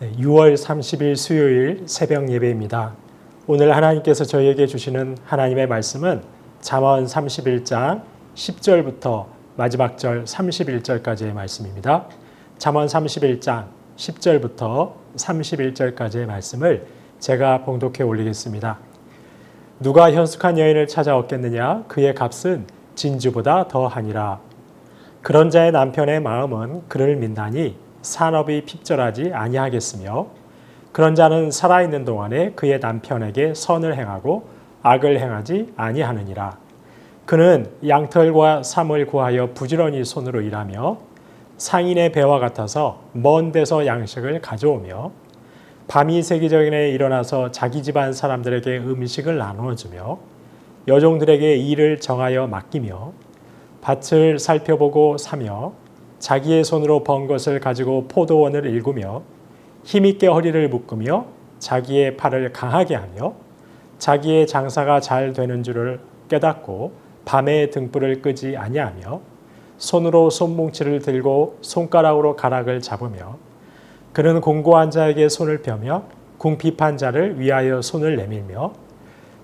6월 30일 수요일 새벽 예배입니다. 오늘 하나님께서 저희에게 주시는 하나님의 말씀은 잠언 31장 10절부터 마지막 절 31절까지의 말씀입니다. 잠언 31장 10절부터 31절까지의 말씀을 제가 봉독해 올리겠습니다. 누가 현숙한 여인을 찾아 얻겠느냐 그의 값은 진주보다 더하니라. 그런 자의 남편의 마음은 그를 민다니 산업이 핍절하지 아니하겠으며 그런 자는 살아있는 동안에 그의 남편에게 선을 행하고 악을 행하지 아니하느니라. 그는 양털과 삼을 구하여 부지런히 손으로 일하며 상인의 배와 같아서 먼 데서 양식을 가져오며 밤이 새기 전에 일어나서 자기 집안 사람들에게 음식을 나누어주며 여종들에게 일을 정하여 맡기며 밭을 살펴보고 사며 자기의 손으로 번 것을 가지고 포도원을 일구며 힘있게 허리를 묶으며 자기의 팔을 강하게 하며 자기의 장사가 잘 되는 줄을 깨닫고 밤에 등불을 끄지 아니하며 손으로 손뭉치를 들고 손가락으로 가락을 잡으며 그는 공고한 자에게 손을 펴며 궁핍한 자를 위하여 손을 내밀며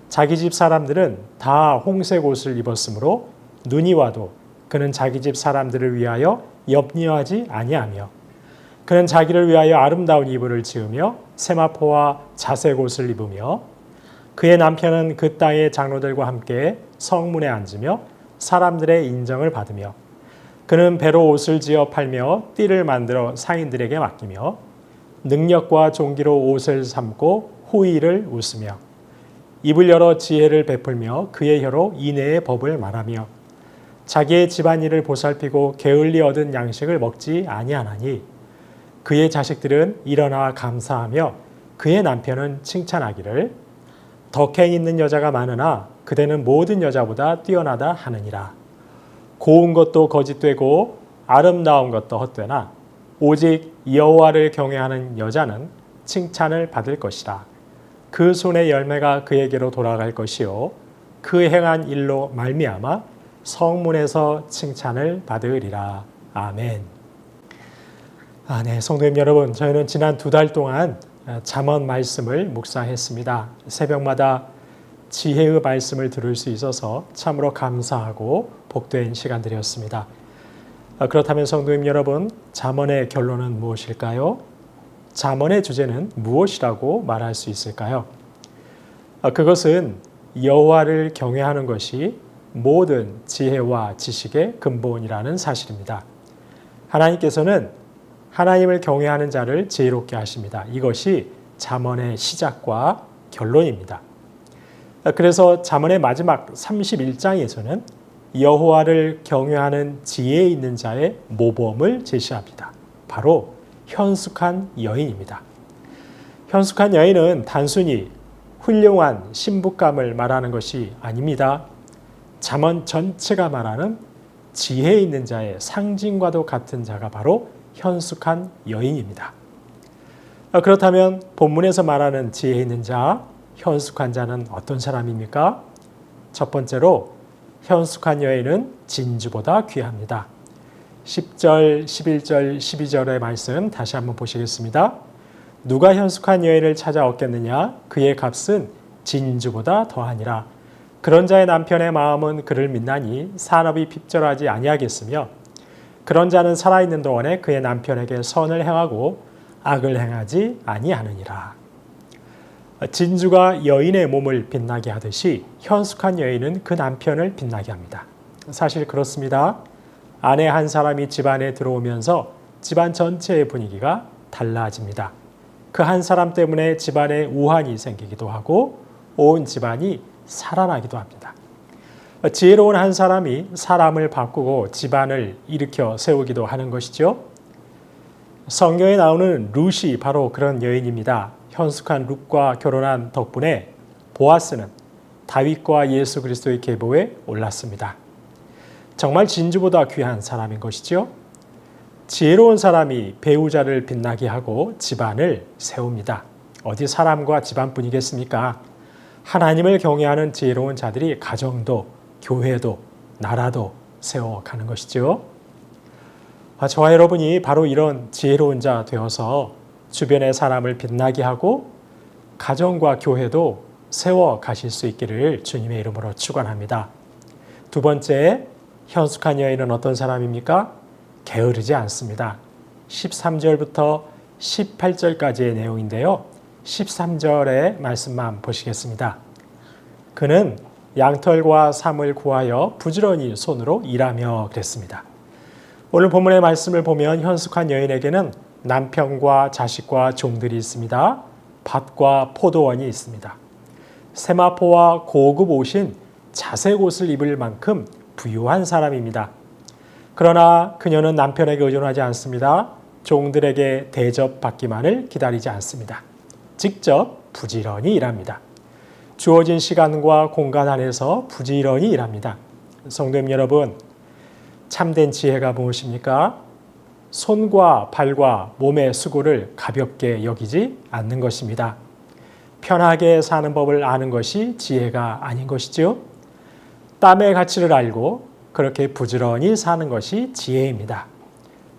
자기 집 사람들은 다 홍색 옷을 입었으므로 눈이 와도 그는 자기 집 사람들을 위하여 염려하지 아니하며 그는 자기를 위하여 아름다운 이불을 지으며 세마포와 자색 옷을 입으며 그의 남편은 그 땅의 장로들과 함께 성문에 앉으며 사람들의 인정을 받으며 그는 배로 옷을 지어 팔며 띠를 만들어 상인들에게 맡기며 능력과 종기로 옷을 삼고 후의를 웃으며 입을 열어 지혜를 베풀며 그의 혀로 인애의 법을 말하며 자기의 집안일을 보살피고 게을리 얻은 양식을 먹지 아니하나니 그의 자식들은 일어나 감사하며 그의 남편은 칭찬하기를 덕행 있는 여자가 많으나 그대는 모든 여자보다 뛰어나다 하느니라. 고운 것도 거짓되고 아름다운 것도 헛되나 오직 여호와를 경외하는 여자는 칭찬을 받을 것이라. 그 손의 열매가 그에게로 돌아갈 것이요 그 행한 일로 말미암아 성문에서 칭찬을 받으리라. 아멘. 아, 네, 성도님 여러분, 저희는 지난 두 달 동안 잠언 말씀을 묵상했습니다. 새벽마다 지혜의 말씀을 들을 수 있어서 참으로 감사하고 복된 시간들이었습니다. 아, 그렇다면 성도님 여러분, 잠언의 결론은 무엇일까요? 잠언의 주제는 무엇이라고 말할 수 있을까요? 아, 그것은 여호와를 경외하는 것이 모든 지혜와 지식의 근본이라는 사실입니다. 하나님께서는 하나님을 경외하는 자를 지혜롭게 하십니다. 이것이 잠언의 시작과 결론입니다. 그래서 잠언의 마지막 31장에서는 여호와를 경외하는 지혜 있는 자의 모범을 제시합니다. 바로 현숙한 여인입니다. 현숙한 여인은 단순히 훌륭한 신부감을 말하는 것이 아닙니다. 잠언 전체가 말하는 지혜 있는 자의 상징과도 같은 자가 바로 현숙한 여인입니다. 아, 그렇다면 본문에서 말하는 지혜 있는 자, 현숙한 자는 어떤 사람입니까? 첫 번째로 현숙한 여인은 진주보다 귀합니다. 10절, 11절, 12절의 말씀 다시 한번 보시겠습니다. 누가 현숙한 여인을 찾아 얻겠느냐? 그의 값은 진주보다 더하니라. 그런 자의 남편의 마음은 그를 믿나니 산업이 핍절하지 아니하겠으며 그런 자는 살아있는 동안에 그의 남편에게 선을 행하고 악을 행하지 아니하느니라. 진주가 여인의 몸을 빛나게 하듯이 현숙한 여인은 그 남편을 빛나게 합니다. 사실 그렇습니다. 아내 한 사람이 집안에 들어오면서 집안 전체의 분위기가 달라집니다. 그 한 사람 때문에 집안에 우환이 생기기도 하고 온 집안이 살아나기도 합니다. 지혜로운 한 사람이 사람을 바꾸고 집안을 일으켜 세우기도 하는 것이죠. 성경에 나오는 룻이 바로 그런 여인입니다. 현숙한 룻과 결혼한 덕분에 보아스는 다윗과 예수 그리스도의 계보에 올랐습니다. 정말 진주보다 귀한 사람인 것이죠. 지혜로운 사람이 배우자를 빛나게 하고 집안을 세웁니다. 어디 사람과 집안뿐이겠습니까? 하나님을 경외하는 지혜로운 자들이 가정도 교회도 나라도 세워가는 것이죠. 아, 저와 여러분이 바로 이런 지혜로운 자 되어서 주변의 사람을 빛나게 하고 가정과 교회도 세워 가실 수 있기를 주님의 이름으로 축원합니다. 두 번째, 현숙한 여인은 어떤 사람입니까? 게으르지 않습니다. 13절부터 18절까지의 내용인데요. 13절의 말씀만 보시겠습니다. 그는 양털과 삼을 구하여 부지런히 손으로 일하며 그랬습니다. 오늘 본문의 말씀을 보면 현숙한 여인에게는 남편과 자식과 종들이 있습니다. 밭과 포도원이 있습니다. 세마포와 고급 옷인 자색 옷을 입을 만큼 부유한 사람입니다. 그러나 그녀는 남편에게 의존하지 않습니다. 종들에게 대접받기만을 기다리지 않습니다. 직접 부지런히 일합니다. 주어진 시간과 공간 안에서 부지런히 일합니다. 성도님 여러분, 참된 지혜가 무엇입니까? 손과 발과 몸의 수고를 가볍게 여기지 않는 것입니다. 편하게 사는 법을 아는 것이 지혜가 아닌 것이죠. 땀의 가치를 알고 그렇게 부지런히 사는 것이 지혜입니다.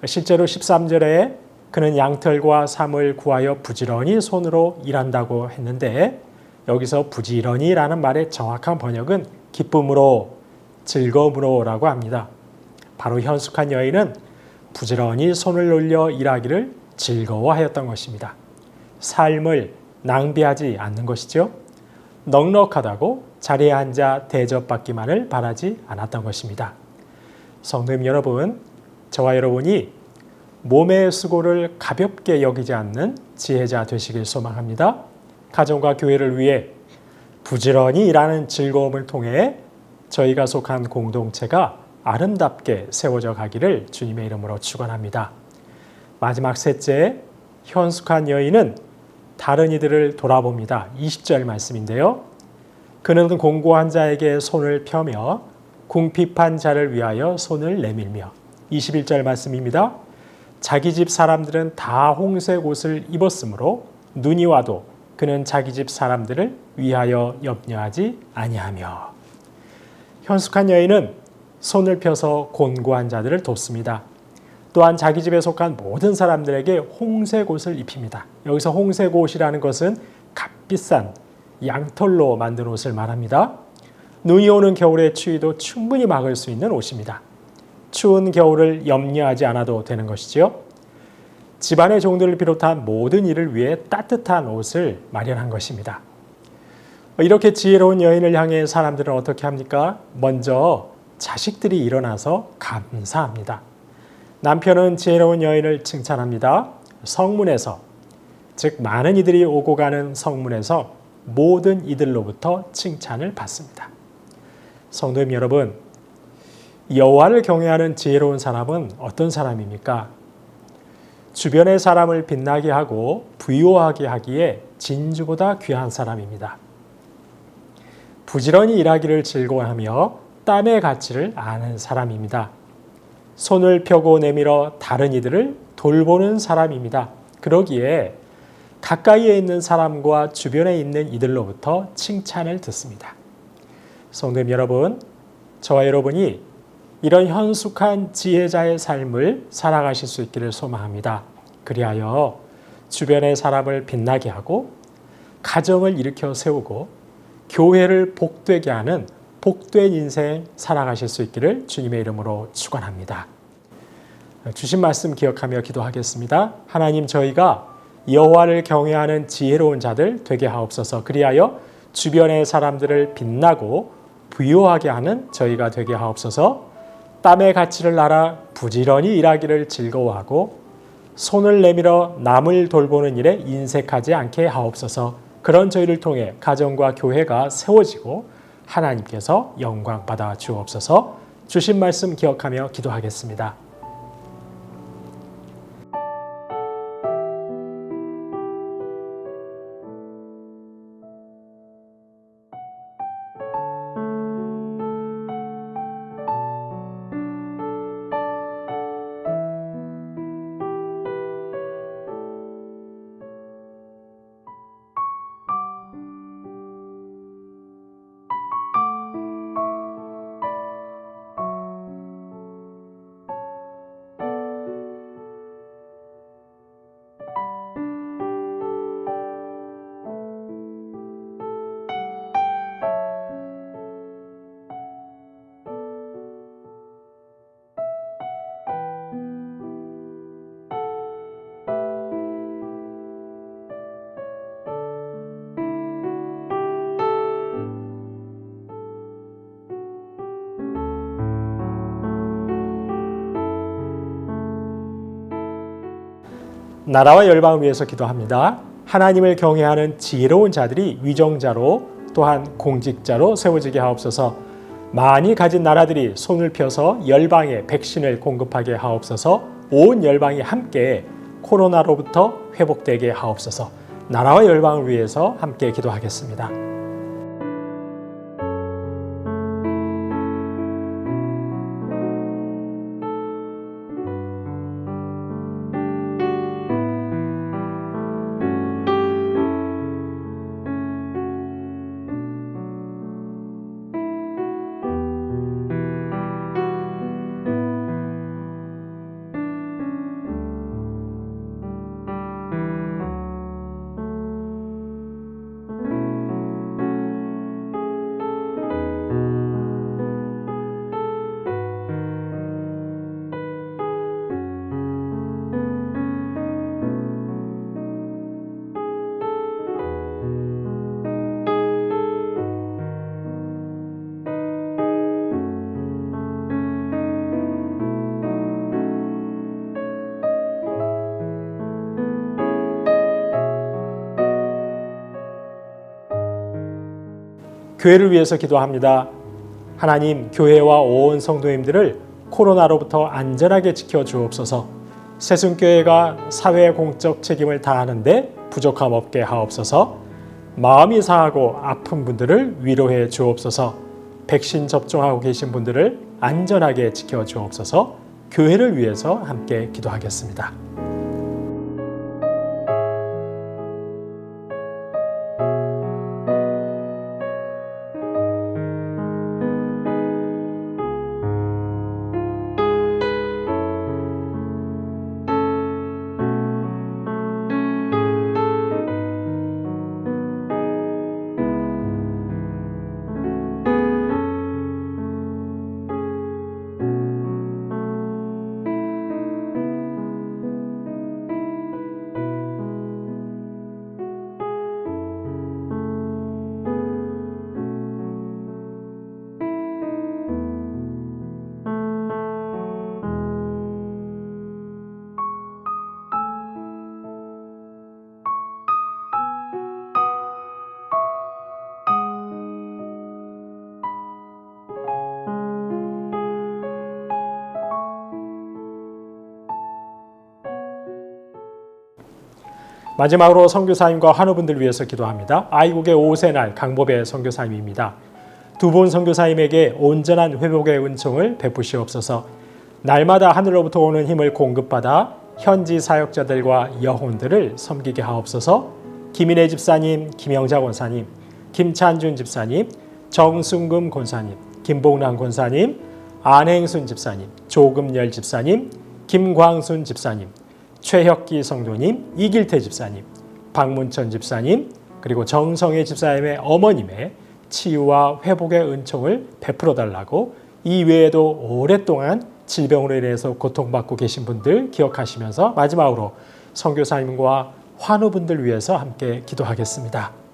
실제로 13절에 그는 양털과 삼을 구하여 부지런히 손으로 일한다고 했는데 여기서 부지런히라는 말의 정확한 번역은 기쁨으로 즐거움으로라고 합니다. 바로 현숙한 여인은 부지런히 손을 올려 일하기를 즐거워하였던 것입니다. 삶을 낭비하지 않는 것이죠. 넉넉하다고 자리에 앉아 대접받기만을 바라지 않았던 것입니다. 성도님 여러분, 저와 여러분이 몸의 수고를 가볍게 여기지 않는 지혜자 되시길 소망합니다. 가정과 교회를 위해 부지런히 일하는 즐거움을 통해 저희가 속한 공동체가 아름답게 세워져 가기를 주님의 이름으로 축원합니다. 마지막 셋째, 현숙한 여인은 다른 이들을 돌아봅니다. 20절 말씀인데요. 그는 공고한 자에게 손을 펴며 궁핍한 자를 위하여 손을 내밀며 21절 말씀입니다. 자기 집 사람들은 다 홍색 옷을 입었으므로 눈이 와도 그는 자기 집 사람들을 위하여 염려하지 아니하며 현숙한 여인은 손을 펴서 곤고한 자들을 돕습니다. 또한 자기 집에 속한 모든 사람들에게 홍색 옷을 입힙니다. 여기서 홍색 옷이라는 것은 값비싼 양털로 만든 옷을 말합니다. 눈이 오는 겨울의 추위도 충분히 막을 수 있는 옷입니다. 추운 겨울을 염려하지 않아도 되는 것이지요. 집안의 종들을 비롯한 모든 일을 위해 따뜻한 옷을 마련한 것입니다. 이렇게 지혜로운 여인을 향해 사람들은 어떻게 합니까? 먼저 자식들이 일어나서 감사합니다. 남편은 지혜로운 여인을 칭찬합니다. 성문에서, 즉, 많은 이들이 오고 가는 성문에서 모든 이들로부터 칭찬을 받습니다. 성도님 여러분, 여호와를 경외하는 지혜로운 사람은 어떤 사람입니까? 주변의 사람을 빛나게 하고 부유하게 하기에 진주보다 귀한 사람입니다. 부지런히 일하기를 즐거워하며 땀의 가치를 아는 사람입니다. 손을 펴고 내밀어 다른 이들을 돌보는 사람입니다. 그러기에 가까이에 있는 사람과 주변에 있는 이들로부터 칭찬을 듣습니다. 성도님 여러분, 저와 여러분이 이런 현숙한 지혜자의 삶을 살아가실 수 있기를 소망합니다. 그리하여 주변의 사람을 빛나게 하고 가정을 일으켜 세우고 교회를 복되게 하는 복된 인생 살아가실 수 있기를 주님의 이름으로 축원합니다. 주신 말씀 기억하며 기도하겠습니다. 하나님 저희가 여호와를 경외하는 지혜로운 자들 되게 하옵소서. 그리하여 주변의 사람들을 빛나고 부유하게 하는 저희가 되게 하옵소서. 땀의 가치를 알아 부지런히 일하기를 즐거워하고 손을 내밀어 남을 돌보는 일에 인색하지 않게 하옵소서. 그런 저희를 통해 가정과 교회가 세워지고 하나님께서 영광 받아 주옵소서. 주신 말씀 기억하며 기도하겠습니다. 나라와 열방을 위해서 기도합니다. 하나님을 경외하는 지혜로운 자들이 위정자로 또한 공직자로 세워지게 하옵소서. 많이 가진 나라들이 손을 펴서 열방에 백신을 공급하게 하옵소서. 온 열방이 함께 코로나로부터 회복되게 하옵소서. 나라와 열방을 위해서 함께 기도하겠습니다. 교회를 위해서 기도합니다. 하나님, 교회와 온 성도님들을 코로나로부터 안전하게 지켜 주옵소서. 세순교회가 사회 공적 책임을 다하는데 부족함 없게 하옵소서. 마음이 상하고 아픈 분들을 위로해 주옵소서. 백신 접종하고 계신 분들을 안전하게 지켜 주옵소서. 교회를 위해서 함께 기도하겠습니다. 마지막으로 선교사님과 환우분들 위해서 기도합니다. 아이국의 오세날 강보배 선교사님입니다. 두 분 선교사님에게 온전한 회복의 은총을 베푸시옵소서. 날마다 하늘로부터 오는 힘을 공급받아 현지 사역자들과 여혼들을 섬기게 하옵소서. 김인혜 집사님, 김영자 권사님, 김찬준 집사님, 정순금 권사님, 김봉란 권사님, 안행순 집사님, 조금열 집사님, 김광순 집사님, 최혁기 성도님, 이길태 집사님, 박문천 집사님, 그리고 정성혜 집사님의 어머님의 치유와 회복의 은총을 베풀어 달라고 이 외에도 오랫동안 질병으로 인해서 고통받고 계신 분들 기억하시면서 마지막으로 선교사님과 환우분들 위해서 함께 기도하겠습니다.